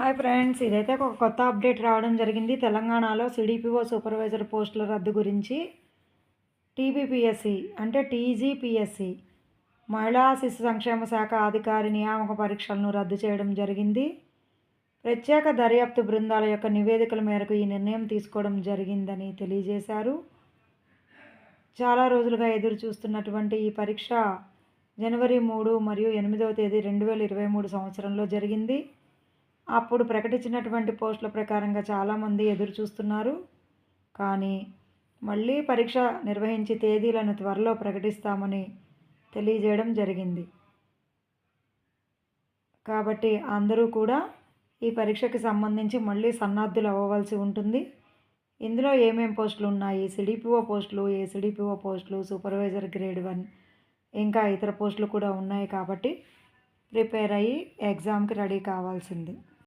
Hi friends ఇదైతే ఒక కొత్త అప్డేట్ రావడం జరిగింది. తెలంగాణలో సిడిపిఓ సూపర్వైజర్ పోస్టుల రద్దు గురించి టీబీపీఎస్సి అంటే టీజీపీఎస్సి మహిళా శిశు సంక్షేమ శాఖ అధికారి నియామక పరీక్షలను రద్దు చేయడం జరిగింది. ప్రత్యేక దర్యాప్తు బృందాల యొక్క నివేదికల మేరకు ఈ నిర్ణయం తీసుకోవడం జరిగిందని తెలియజేశారు. చాలా రోజులుగా ఎదురు చూస్తున్నటువంటి ఈ పరీక్ష జనవరి మూడు మరియు ఎనిమిదవ తేదీ రెండు వేల ఇరవై మూడు సంవత్సరంలో జరిగింది. అప్పుడు ప్రకటించినటువంటి పోస్టుల ప్రకారంగా చాలామంది ఎదురు చూస్తున్నారు. కానీ మళ్ళీ పరీక్ష నిర్వహించి తేదీలను త్వరలో ప్రకటిస్తామని తెలియజేయడం జరిగింది. కాబట్టి అందరూ కూడా ఈ పరీక్షకి సంబంధించి మళ్ళీ సన్నద్ధులు అవ్వవలసి ఉంటుంది. ఇందులో ఏమేం పోస్టులు ఉన్నాయి? సిడిపిఓ పోస్టులు ఏ పోస్టులు సూపర్వైజర్ గ్రేడ్ వన్ ఇంకా ఇతర పోస్టులు కూడా ఉన్నాయి కాబట్టి ప్రిపేర్ అయ్యి ఎగ్జామ్కి రెడీ కావాల్సింది.